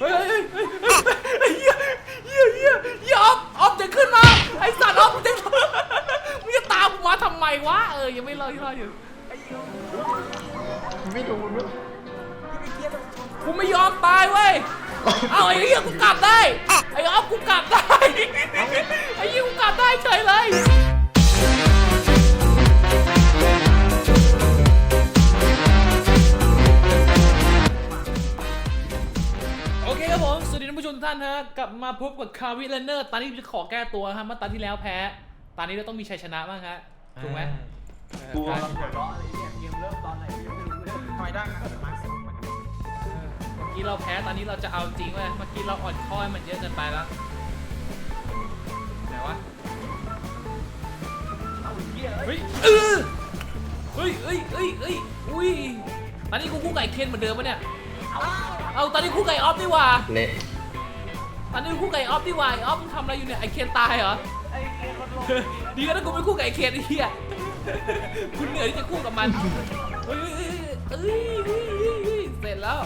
เฮ้ยเฮ้ยเฮ้ยเฮ้ยเฮียเฮียเฮียเฮียออฟออฟจะขึ้นมา ไอสัตว์ออฟจะมึงจะตามกูมาทำไมวะ เออ ยังไม่รอดยังรอดอยู่ไม่ดูด้วยกูไม่ยอมตายเว้ย เอาไอ้เหี้ยกูกลับได้ ไอ้ออฟกูกลับได้ ไอ้เหี้ยกูกลับได้เฉยเลย เคครับผม สวัสดีท่านผู้ชมทุกท่านฮะ กลับมาพบกับคาวิเลนเนอร์ ตอนนี้จะขอแก้ตัวฮะเมื่อตอนที่แล้วแพ้ ตอนนี้เราต้องมีชัยชนะบ้างฮะ ถูกไหมกลัวเออหัวเราะอะไรเนี่ยเกมเริ่มตอนไหนยังไม่รู้เลยทำไมได้นะมาสิมาเมื่อกี้เราแพ้ ตอนนี้เราจะเอาจริงเว้ย เมื่อกี้เราอ่อนข้อให้มันเยอะเกินไปแล้วไหนวะเอาเหี้ยเฮ้ยเออเฮ้ยเฮ้ยเฮ้ยเฮ้ยอุ้ยตอนนี้กูคู่ไก่เคนเหมือนเดิมปะเนี่ย เอาตอนนี้คู่ไก่ออฟดีกว่า เละตอนนี้คู่ไก่ออฟดีกว่าไอ้ออฟมึงทำอะไรอยู่เนี่ยไอเคนตายเหรอ ไอ้เกมมันลงดีก็ถ้ากูไม่คู่กับไอเคนไอ้เหี้ยคุณเหนื่อยที่จะคู่กับมันเฮ้ยเฮ้ยเฮ้ยเฮ้ยเฮ้ยเฮ้ยเสร็จแล้ว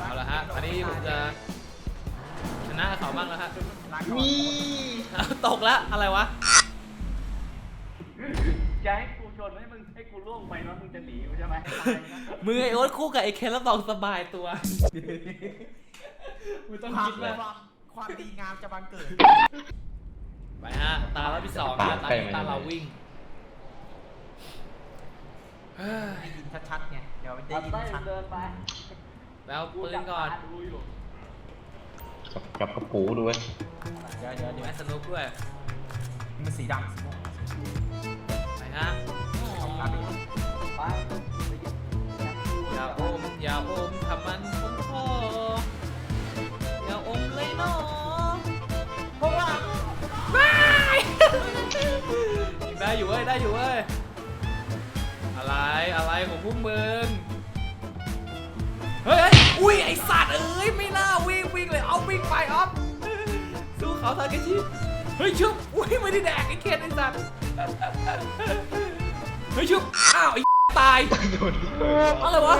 เอาละฮะ อันนี้ผมจะชนะเขาบ้างแล้วฮะมี เอาตกแล้วอะไรวะ จะให้กูช นให้มึงให้กูล่วงไปแล้วมึงจะหนีกูใช่ไหมมือไอโอ๊ตคู่กับไอเคนแล้วบอกสบายตัวไม่ต้องคิดมากความดีงามจะบังเกิด ไปฮะ ตาเราที่สองนะตานี้ตาเราวิ่งเฮ้ยได้ยินชัดๆไงเดี๋ยวได้ยินชัดเดินไปแล้วปืนก่อนกับกับกระปูด้วยเดี๋ยวเดี๋ยวเดี๋ยวไม้สนุกด้วยมันสีดำสีม่วงไปฮะเอาไปไป อย่าอมอย่าอมทำมันคมคออย่าอมเลยเนาะเพราะว่าได้อยู่เว้ยได้อยู่เว้ยอะไรอะไรของพวกมึงเฮ้ยเฮ้ยอุ้ยไอสัตว์เอ้ยไม่น่าวิ่งวิ่งเลยเอาวิ่งไปออฟสู้เขาทาเกชิเฮ้ยชุบอุ้ยไม่ได้แดกไอเคนไอสัตว์เฮ้ยชุบอ้าวไอายโดนที่เคยอะไรวะ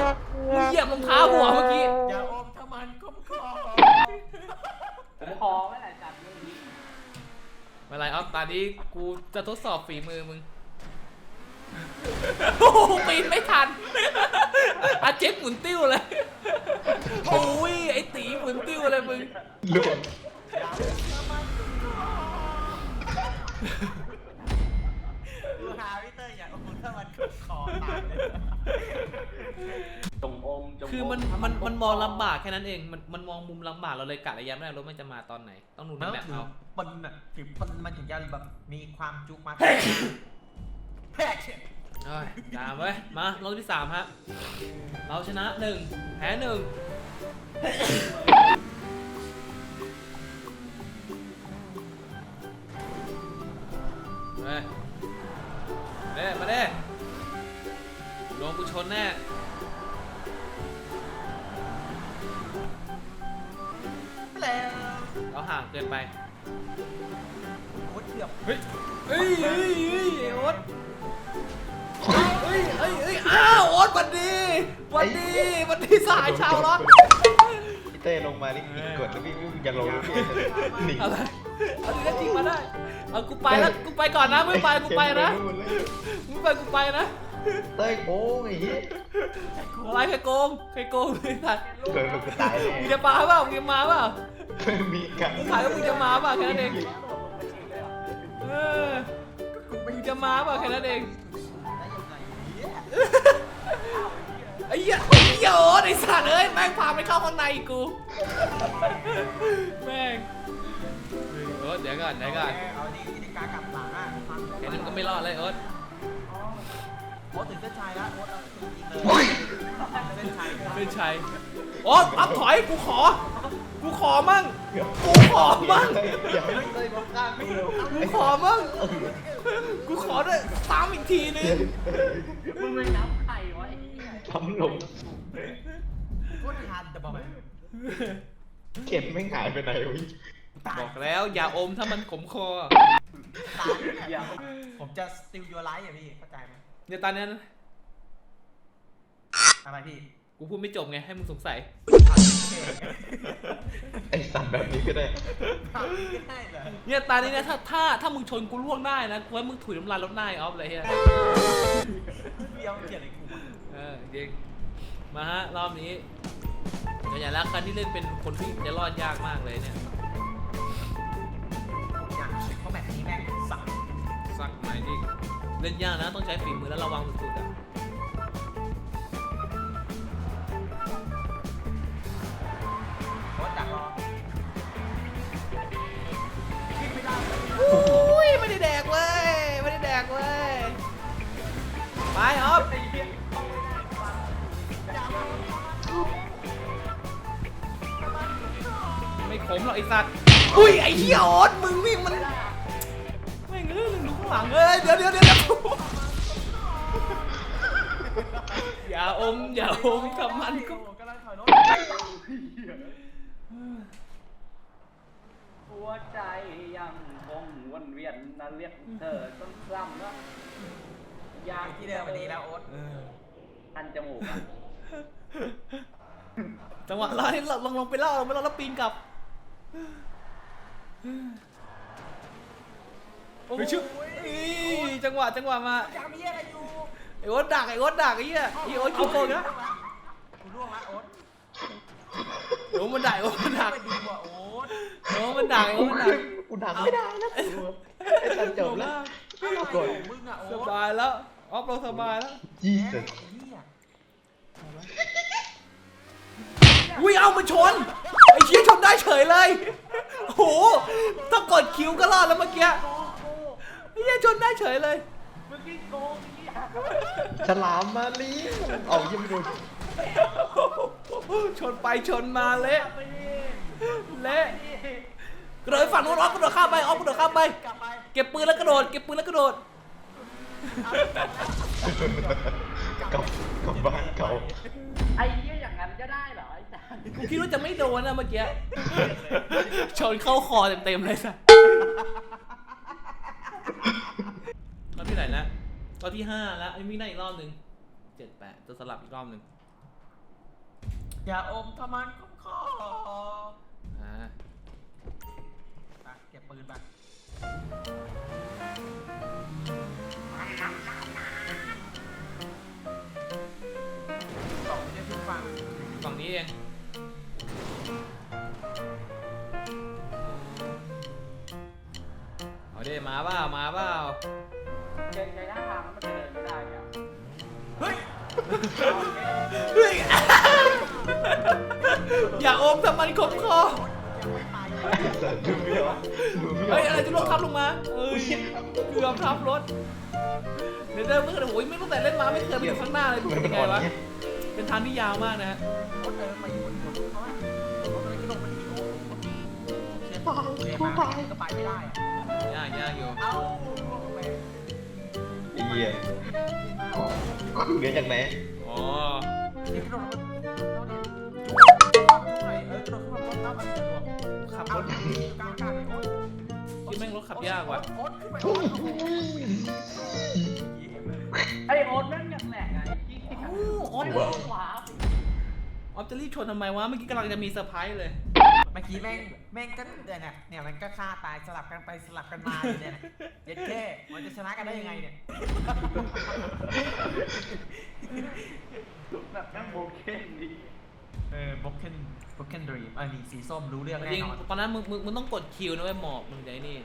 มึงเหยียบรองเท้าหัวเมื่อกี้อย่าอมถ้ามันก้มคอผมคอไม่ไหนจัดเรื่องนี้ไม่เป็นไรออฟตอนนี้กูจะทดสอบฝีมือมึงโอ้โหปีนไม่ทันอาเจ็คหมุนติ้วเลยโอ้ยไอตีหมุนติ้วเลยมึงล่วงายเลยจงอมจงคือมันมันมันมองลำบากแค่นั้นเองมันมันมองมุมลำบากเราเลยกะระยะไม่ได้รถมันจะมาตอนไหน ต้องดูในแล้วแมปถือเอามันน่ะถึงมันมันถึงจะแบบมีความจุกมากแพกเช่เอ้ยตามเว้ยมารอบที่สามฮะเราชนะหนึ่งแพ้หนึ่ง โดนกูชนแน่แล้วเราห่างเกินไปโคตรเกือบเฮ้ย เฮ้ยเฮ้ยเฮ้ยไอ้โอ๊ตเฮ้ยเฮ้ยเฮ้ยอ้าวโอ๊ตหวันดีหวันดีหวันดีสหายชาวล็อกพี่เต้ลงมานี่กดแล้วพี่วิ่งยังลงพี่หนีอะไรเอาดิก็จริงมาได้ เอากูไปแล้วกูไปก่อนนะไม่ไปกูไปนะมึงไปกูไปนะ เต้ยโอ้งไอ้เหี้ยอะไรใครโกงใครโกงไอ้สัตว์เคยลงกระตายมึงแน่จะมาเปล่ามึงจะมาเปล่าเคยมีกันมึงถามว่ามึงจะมาเปล่าแค่นั้นเองเออมึงจะมาเปล่าแค่นั้นเองได้ยังไงเนี่ยไอ้เหี้ยไอ้เหี้ยโอ๊ตไอ้สัตว์เอ้ยแม่งพาไปเข้าข้างในอีกกูแม่งโอ๊ตเดี๋ยวก่อนเดี๋ยวก่อนเอาดีวิธีการกลับหลังอะ แค่นั้นก็ไม่รอดเลยโอ๊ต โอ้ถึงเส้นชัยแล้วโอ้เอาจริงๆเลยโอ้ยเส้นชัยเป็นชัยโอ๊ตอัพถอย กูขอ กูขอมั่ง กูขอมั่ง อย่าให้เต้ยมาข้างกูเร็วกูขอมั่ง กูขอด้วยตามอีกทีนึงมึงไม่นับไข่ไว้ทำลงโคตรทันจะบอกไหมเก็บไม่หายไปไหนวะตายบอกแล้วอย่าอมถ้ามันขมคอตายเนี่ยผมจะ steal your life อะพี่ เข้าใจไหม เดี๋ยวตอนนี้ทำไมพี่กูพูดไม่จบไงให้มึงสงสัย ไอสัตว์แบบนี้ก็ได้ ทำไม่ได้เหรอเนี่ยตานี้นะถ้าถ้าถ้ามึงชนกูล่วงได้นะกูว่ามึงถุยน้ำลายรถหน้าไอ้ออฟเลยเฮียเดียวเกลียดอะไรกูเออจริงมาฮะรอบนี้อย่างแล้วคันที่เล่นเป็นคนที่จะรอดยากมากเลยเนี่ย เล่นยากนะ ต้องใช้ฝีมือแล้วระวังสุดๆอะรถดักรอขึ้นไม่ได้เลยอุ้ยไม่ได้แดกเว้ยไม่ได้แดกเว้ยไปออฟไอ้เหี้ยเข้าไม่ได้ฟังอย่ามาไม่ขมหรอกไอสัตว์อุ้ยไอเหี้ยออสมึงนี่มัน ลังเอ้ยเดี๋ยวเดี๋ยวเดี๋ยวอย่าอมอย่าอมกับมันก็กำลังถอยรถหัวใจยังคงวนเวียนนั่นเรียกเธอต้นคล่ำเนาะอยากที่เดิมวันนี้แล้วโอ๊ตอันจมูกอะจังหวะเราลองลองไปเล่าลองไปเล่าแล้วปีนกลับ โอ้ยชึบนี่จังหวะจังหวะมายังมีอะไรอยู่ไอ้โอ๊ตดักไอ้โอ๊ตดักไอ้เหี้ยไอ้โอ๊ตขี้โกงนะกูร่วงละโอ๊ตโอ้มันดักโอ้มันดักไปดูอะโอ๊ตโอ้มันดักโอ้มันดักกูดังไม่ได้แล้วไอสัตว์จบแล้วอะไรกดของมึงอะโอ๊สตบายแล้วออฟเราสบายแล้วยี่สิบไอ้เหี้ยอุ้ยเอามาชนไอ้เชี่ยชนได้เฉยเลยโอ้โหถ้ากดคิวก็รอดแล้วเมื่อกี้โกงโกงไอ้ เหี้ยชนได้เฉยเลย เมื่อกี้โกงไอ้เหี้ยฉลามมาลีเอายังไม่โดนชนไปชนมาเละไปดิเละกระโดดไปฝั่งนู้นออฟกระโดดข้ามไปออฟกระโดดข้ามไป กลับไปเก็บปืนแล้วกระโดดเก็บปืนแล้วกระโดดกลับกลับบ้านเขาไอ้เหี้ยอย่างนั้นก็ได้เหรอไอ้จานกูคิดว่าจะไม่โดนนะเมื่อกี้ชนเข้าคอเต็มๆเลยสัส รอบที่ไหนนะรอบที่ห้าแล้วอันนี้วิ่งได้อีกรอบหนึ่งเจ็ดแปดจะสลับอีกรอบหนึ่งอย่าอมทำมันคุ้มคออ่าไปเก็บปืนไปสองจะทุกฝั่งฝั่งนี้เอง เอาดิมาเปล่ามาเปล่าเดินในหน้าทางมันจะเดินไม่ได้เนี่ยเฮ้ยเฮ้ยอย่าอมทำมันคมคอยังไม่ไปไอสัตว์ดูไม่ออกดูไม่อเฮ้อยกอะไรจะลงทับลงมาเอ้ยเกือบทับรถเดี๋ยวเดินเมื่อกี้โอ้ยไม่ตั้งแต่เล่นมาไม่เคยไปดูข้างหน้าเลยดูมันเป็เป็นนไงอ่อนวะไงเป็นทางที่ยาวมากนะฮะโอ๊ตเออมาอยู่บนบนเพราะว่ารถอะไรก็ลงมาที่โอ๊ตเชื่อผมเรียนมาก็ไปไม่ได้อะ ยากยากอยู่เอ้าลงไปไอ้เหี้ยเรียนจากไหนอ๋อนี่กระโดดลงมาแล้วเนี่ยเออกระโดดขึ้นมารถแล้วมันสะดวกขับเอารถกลางอากาศเลยโอ๊ตที่แม่งรถขับยากว่ะโอ๊ตขึ้นไปโอ๊ตโอ้โหไอ้โอ๊ตนั่นอย่างแหลกไงจริงโอ้โอ๊ตว้าวว้าวออฟจะรีบชนทำไมวะเมื่อกี้กำลังจะมีเซอร์ไพรส์เลยเมื่อกี้แม่งแม่งก็เนี่ยเนี่ยเนี่ยมันก็ฆ่าตายสลับกันไปสลับกันมาอยู่เนี่ยนะเย็ดแค่มันจะชนะกันได้ยังไงเนี่ยแบบนั่งโบเก้นดีเออ broken broken dream อันนี้สีส้มรู้เรื่องจแน่ริงนอนตอนนั้นมึงมึงมึงต้องกดคิวนะเว้ยหมอบมึงจะไอ้นี่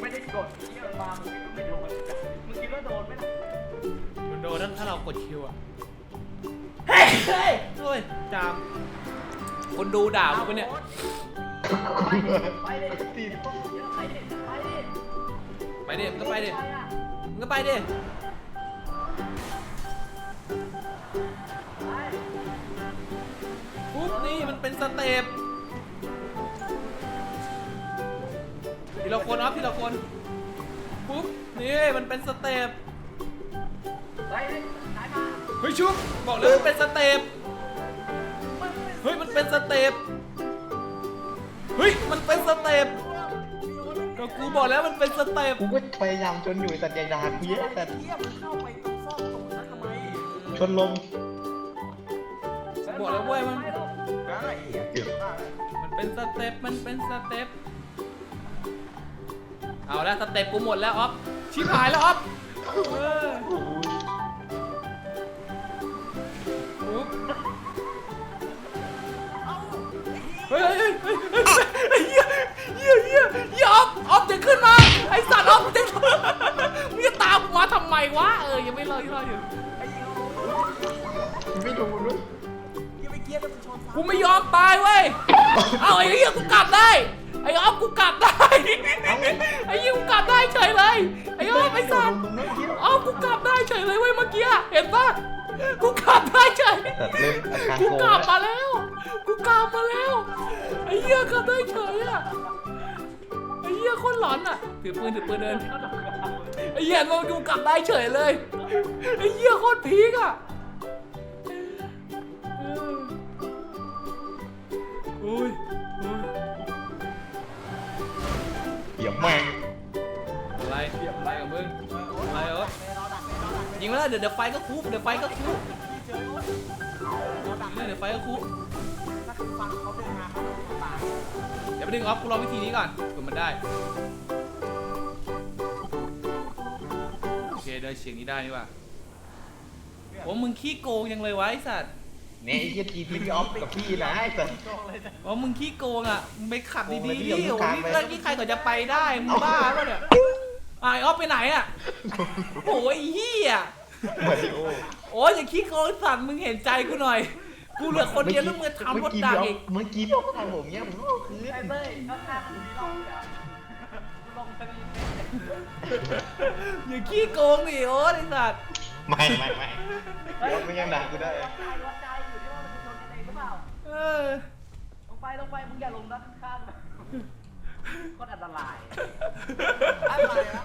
ไม่ได้กดเที่ยวมามึงก็ไม่โดนมึงคิดว่าโดนไหมล่ะมันโดนถ้าถ้าเรากดคิวอะเฮ้ยเฮ้ยโอ้ยจาม คนดูด่ามึงปะเนี่ย ไปเลยตีไปดิไปดิไปดิมึงก็ไปดิอะมึงก็ไปดิ ไปปุ๊บนี่มันเป็นสเต็ปทีละคนออฟทีละคนปุ๊บนี่มันเป็นสเต็ปไปดิสายมา เฮ้ยชุบบอกเลยมันเป็นสเต็ป เฮ้ยมันเป็นสเต็ปเฮ้ยมันเป็นสเต็ปก็กูบอกแล้วมันเป็นสเต็ปกูก็พยายามจนอยู่สัตว์ใหญ่ดากูเยอะแต่เทียบมันเข้าไปตรงซอกตรงนั้นทำไมชนลมหมดแล้วเว้ยมันไปลูกอะไรเหี้ยเกือบมันเป็นสเต็ปมันเป็นสเต็ปเอาแล้วสเต็ปกูหมดแล้วออฟชิบหายแล้วออฟ ฮ้ยเฮ้ยเฮ้ยเฮ้ยเฮ้ยเฮียเฮียเฮียเฮียออฟออฟจะขึ้นมาไอสัตว์ออฟมึงจะมึงจะตามกูมาทำไมวะเออยังไม่รอยังรออยู่ไอ้เหี้ยไม่โดนด้วยยังไม่เกียร์จะชนกูไม่ยอมตายเว้ยเอาไอ้เหี้ยกูกลับได้ไอ้ออฟกูกลับได้ไอ้เหี้ยกูกลับได้เฉยเลยไอ้ออฟไอ้สัตว์ตรงนั้นเกี้ยวออฟกูกลับได้เฉยเลยเว้ยเมื่อกี้เห็นปะกูกลับได้เฉยแต่เริ่มอาการกูโกงกลับแล้วมาแล้ว กูกลับมาแล้ว ไอ้เหี้ยกลับได้เฉยอะไอ้เหี้ยโคนหลอนอะถือปืนถือปืนเดิน ไอ้เหี้ยมึงกูกลับได้เฉยเลย ไอ้เหี้ยโคตรพีกอะเอออุ้ยอุ้ยเหี้ยแม่งอะไรอะไรกับมึงอะไรเหรอยิงมาแล้วเดี๋ยวเดี๋ยวไฟก็คุบเดี๋ยวไฟก็คุบ ยิงเลยเดี๋ยวไฟก็คุบถ้าฟังเขาเดินมาเขาต้องตายเดี๋ยวไปดึงออฟกูลองวิธีนี้ก่อนเผื่อมันได้โอเคเดินเฉียงนี้ได้นี่ว่ะโอ้มึงขี้โกงยังเลยวะไอ้สัตว์เนี่ยไอ้เหี้ยทีพี่ออฟกับพี่นะไอ้สัส โกงเลยนะโอ้มึงขี้โกงอะมึงไปขับโกงดีไปๆที่ดิเดี๋ยวโอ้มึงนี่กลางไปเรื่องที่ใครก็จะไปได้มึงบ้าปะเนี่ยอะไอ้ออฟไปไหนอะโอ้ยเฮีย มาริโอโอ้ยอย่าขี้โกงสัตว์มึงเห็นใจกูหน่อย กูเหลือคนเดียวแล้วมึงทำรถดักอีกเมื่อกี้พี่ออฟทำผมเนี้ยผมก็เอาคืนไอ้เต้ยข้างๆมึงมีร่องเหรอลงทะเลอย่าขี้โกงดิโอ้ยไอ้สัตว์ไม่ไม่ไม่พี่ออฟไม่ยังด่ากูได้วัดใจวัดใจอยู่ที่ว่ามันจะชนกันเองหรือเปล่าเออลงไปลงไปมึงอย่าลงด้านข้างนะ ก็อันตราย อะไรวะ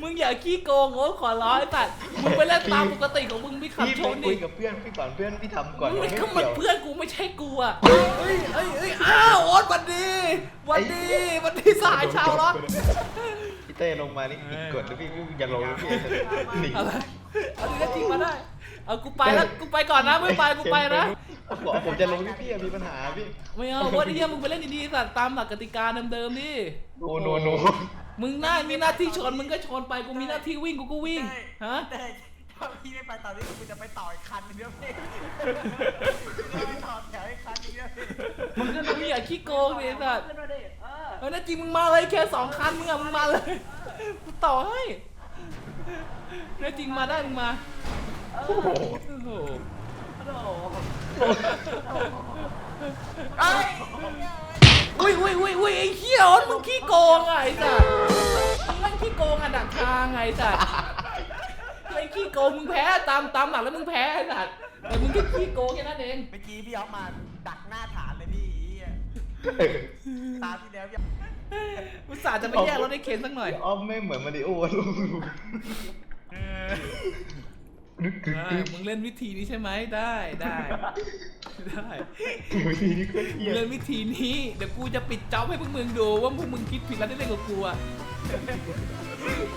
มึงอย่าขี้โกงโอ้ยขอร้องไอ้สัตว์มึงไปเล่นตามปกติของมึงไม่ขับพี่ชไปนคุดิยกับเพื่อนพี่ก่อนเพื่อนพี่ทำก่อนมึงไม่ก็มันเกี่ยว เพื่อนกูไม่ใช่กูอะเฮ้ยเฮ้ยเฮ้ยอ้าวโอ๊ตวันดีวันดีวันดีสายชาวล็อกพี่เต้ลงมานี่ผิดกฎแล้วพี่พี่อย่าลงนะพี่หนีอะไรเอาดีนะจริงมาได้ เอากูไปแล้วกูไปก่อนนะไม่ไปกูไปนะบอกว่าผมจะลงพี่พี่มีปัญหาพี่ไม่เอาโอ๊ตไอ้เหี้ยมึงไปเล่นดีๆสัตว์ตามหลักกติกาเดิมๆดิโนโนโนมึงหน้ามีหน้าที่ชนมึงก็ชนไปกูมีหน้าที่วิ่งกูก็วิ่งฮะแต่ถ้าพี่ไม่ไปต่อที่กูจะไปต่ออีกคันนึงเดียวพี่จะไปต่อแถวอีกคันนึงเดียวพี่มึงก็มึงอย่าขี้โกงดิไอ้สัตว์ขึ้นมาดิเออเออน่าจริงมึงมาเลยแค่สองคันมึงอะมึงมาเลยกูต่อให้น่าจริงมาได้มึงมา โอ้โหไอ้อุ้ยอุ้ยอุ้ยอุ้ยไอ้เหี้ยอ๊ตมึงขี้โกงอะไอ้สัตว์มึงขี้โกงอะดักทางไงไอ้สัตว์ไอ้ขี้โกงมึงแพ้ตามตามหลักแล้วมึงแพ้ไอ้สัตว์แต่มึงแค่ขี้โกงแค่นั้นเองเมื่อกี้พี่เอามาดักหน้าฐานเลยพี่เหี้ยตามที่แล้วพี่อุตส่าห์จะไปแยกรถให้เคนสักหน่อย อ้อมไม่เหมือนมาริโอ้ลูก อ่ามึงเล่นวิธีนี้ใช่ไหมได้ได้ได้วิธีนี้ก็เหี้มึยงเล่นวิธีนี้เดี๋ยวกูจะปิดจ็อบให้พวกมึงดูว่าพวกมึงคิดผิดแล้วได้เล่นกับกูอะ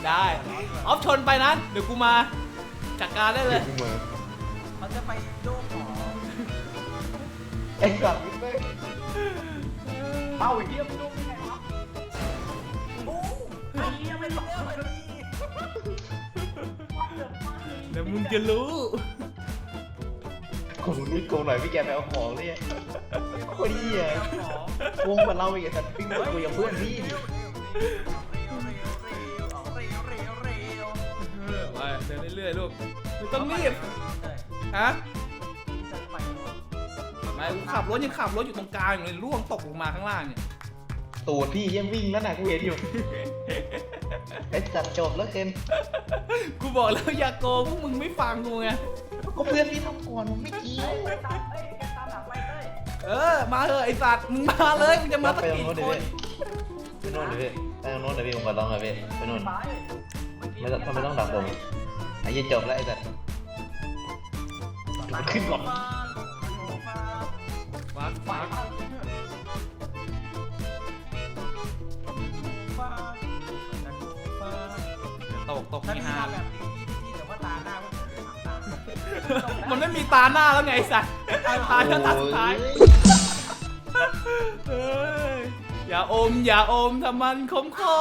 ได้ออฟชนไปนะเดี๋ยวกูมาจัดการได้เลยกูมาเขาจะไปดูหมอไอ้สัตว์เต้เอ้าไอ้เหี้ยมึงดูยังไงวะโอ้ไอ้เหี้ยไม่บอกเลยพี่เดี๋ยว มึงจะรู้โอ้โหนี่โกงหน่อยพี่แกไปเอาของเลยอะโคตรเหี้ยวงกับเราอีกไอ้สัตว์พี่ไปคุยกับเพื่อนพี่ไปเดินเรื่อยๆลูกไม่ต้องรีบฮะไม่กูขับรถยังขับรถอยู่ตรงกลางอยู่เลยร่วงตกลงมาข้างล่างเนี่ยตูดพี่ยังวิ่งแล้วนะกูเห็นอยู่ ไอ้สัตว์จบแล้วเคนกูบอกแล้วอย่าโกงพวกมึงไม่ฟังกูไง ก็เพื่อนพี่ทำก่อนผมไม่เกี่ยวไปตามเอ้ยแกตามหลังไปเต้ยเออ มาเถอะไอ้สัตว์มึงมาเลยมึงจะมาสักไปตรงกี่โน้นคเลยนพี่ไปโน่นเลยพี่ไปตรงโน้นเลยพี่ผมขอร้องเลยพี่ไปโน่นไปไม่ต้องไม่ต้องดักผมไอ้เหี้ยจบแล้วไอ้สัตว์มันขึ้นก่อน ฟักฟัก ตกตกถ้าที่พี่ห้าทำแบบนี้พี่เดี๋ยวว่าตาหน้าพวกผมจะทำตามมันไม่มีตาหน้าแล้วไงไอ้สัตว์ตาหน้าตาสุดท้ายโอ้ยเอ้ยอย่าอม อย่าอมถ้ามันคมคอ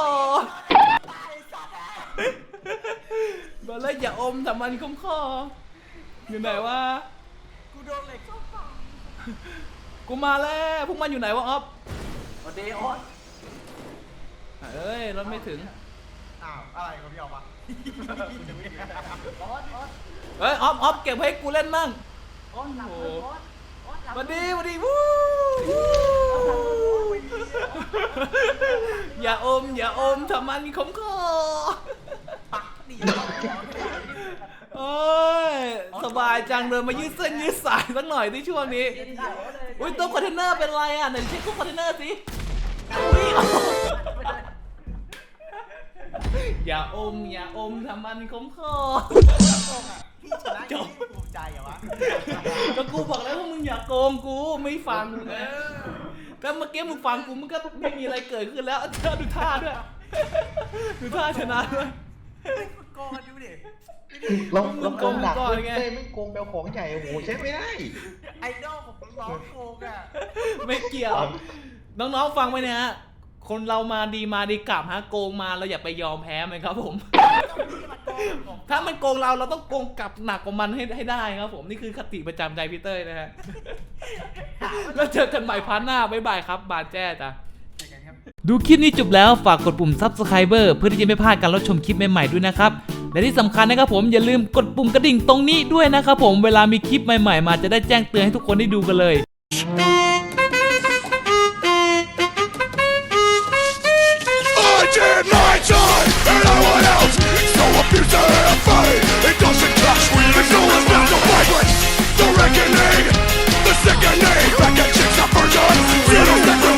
บอกเลยอย่าอมถ้ามันคมคออยู่ไหนวะกูโดนเหล็กเข้าปากกูมาแล้วพวกมันอยู่ไหนวะออฟสวัสดีโอ๊ตเอ้ยรถไม่ถึง อ้าวอะไรกับพี่ออกมา โอ๊ตโอ๊ตเอ้ยออฟออฟเก็บให้กูเล่นมั่งโอ๊ตหลับเลยโอ๊ตโอ๊ตหลับสวัสดีสวัสดีวู้อย่าอม อย่าอมถ้ามันคมคอปักดีโอ้ยสบายจังเลยมายืดเส้นยืดสายสักหน่อยในช่วงนี้กินได้โอ๊ตเลยอุ้ยตู้คอนเทนเนอร์เป็นไรอะไหนเช็คตู้คอนเทนเนอร์สิอุ้ย อย่าอม อย่าอมถ้ามันคมคอ พี่ชนะยังไม่ภูมิใจเหรอวะก็กูบอกแล้วว่ามึงอย่าโกงกูไม่ฟังมึงนะแต่เมื่อกี้มึงฟังกูมันก็ไม่มีอะไรเกิดขึ้นแล้วเธอดูท่าด้วยดูท่าชนะด้วย โกงกันดูดิลองลองโกงหนักก่อนไง เต้ไม่โกงแปลของใหญ่โอ้โหใช้ไม่ได้ ไอดอลของร้องโกงอะ ไม่เกี่ยว น้องๆฟังไว้นะฮะ คนเรามาดีมาดีกลับฮะโกงมาเราอย่าไปยอมแพ้มันครับผม ถ้ามันโกงเราเราต้องโกงกลับหนักกว่ามันให้ให้ได้ครับ ผมนี่คือคติประจำใจพี่เต้ยนะฮะแล้วเจอกันใหม่พาร์ทหน้าบ๊ายบายครับ บาดแจ้จ้ะเจอกันครับดูคลิปนี้จบแล้วฝากกดปุ่ม subscriber เพื่อที่จะไม่พลาดการรับชมคลิปใหม่ๆด้วยนะครับ และที่สำคัญนะครับผมอย่าลืมกดปุ่มกระดิ่งตรงนี้ด้วยนะครับผมเวลามีคลิปใหม่ๆ มาจะได้แจ้งเตือนให้ทุกคนได้ดูกันเลย reckoning The sickening Racket chicks up virgins Zero